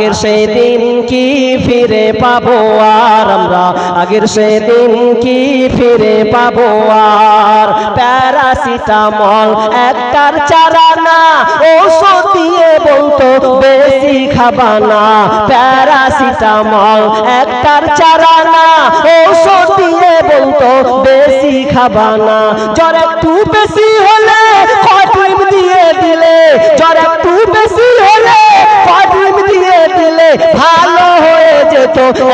আগের সেই দিন কি ফিরে পাবো আর আমরা? আগের সেই দিন কি ফিরে পাবো আর? প্যারাসিটামল একটার চারা না ওষুধ দিয়ে বলতো বেশি খাবা না। প্যারাসিটামল একটার চারা না ওষুধ দিয়ে বলতো বেশি খাবা না। জ্বর একটু বেশি হলে দিয়ে দিলে, জ্বর একটু বেশি হলে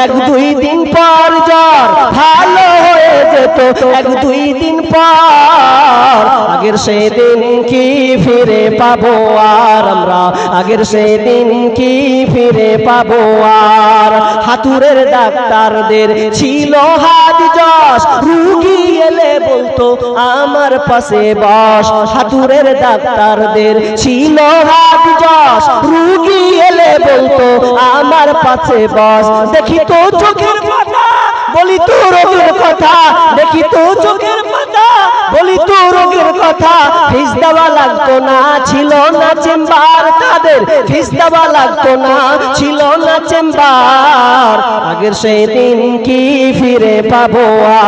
এক দুই দিন পর জ্বর। ভালো হয়ে যেত এক দুই দিন পর। আগের সেই দিন কি ফিরে পাবো আর আমরা? আগের সেই দিন কি ফিরে পাবো আর? হাতুরের ডাক্তারদের ছিল হাত যশ। রুগী এলে বলতো, আমার পাশে বস। হাতুরের ডাক্তারদের ছিল হাত যশ। রুগী এলে বলতো আমার পাশে বস। দেখি তো চোখের পাতা, বলি তো রোগের কথা। দেখি তো চোখের পাতা, বলি তো রোগের কথা। ফিস দেওয়া লাগতো না, ছিল না চেম্বার। তাদের ফিস দেওয়া লাগতো না, ছিল না চেম্বার। আগের সেই দিন কি ফিরে পাবো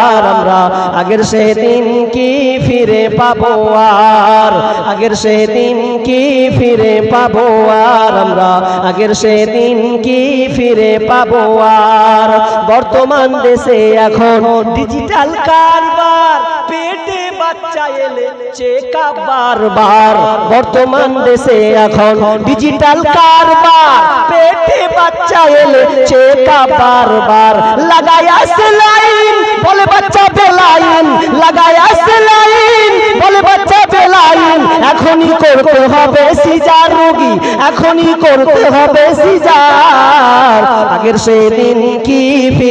আর আমরা? আগের সেই দিন কি ফিরে পাবো আর? আগের সেই দিন কি ফিরে পাবো আর আমরা? আগের সেই দিন কি ফিরে পাবো আর? বর্তমান দেশে এখন ডিজিটাল কারবার, পেটে বর্তমান দেশে এখন ডিজিটাল কারবার, পেটে বাচ্চা এলে চেকা বারবার। লাগায়া বেলাইন লাগায়া এখনই করতে হবে সিজার রোগী এখনই করতে হবে সিজার। আগের সেদিন কি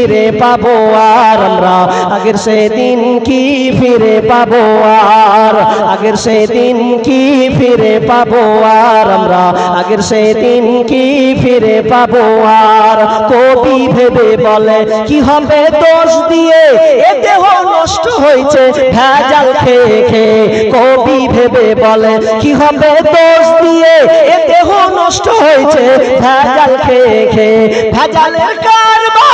ফিরে পাবো আর আমরা। আগের সেদিন কি ফিরে পাবো আর? আগের সেদিন কি ফিরে পাবো আর আমরা? আগের সেদিন কি ফিরে পাবো আর? কবি ভেবে বলে, কি হবে দোষ দিয়ে? এ দেহ নষ্ট হয়েছে, ভেজাল খেয়ে খেয়ে। কবি ভেবে বলে, কি হবে দোষ দিয়ে? এ দেহ নষ্ট হয়েছে, ভেজাল খেয়ে খেয়ে। ভেজালের কারবার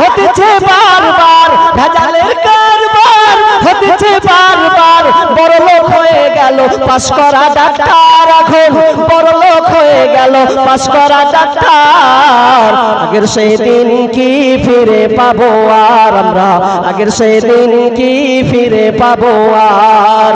হতেছে বারবার, ভেজালের কারবার, হতেছে বারবার। বড় লোক হয়ে গেল, পাশ করা ডাক্তার এখন। বড় লোক হয়ে গেল, পাশ করা ডাক্তার। আগের সেই কি ফিরে পাবো আর আমরা? আগের সেই কি ফিরে পাবো আর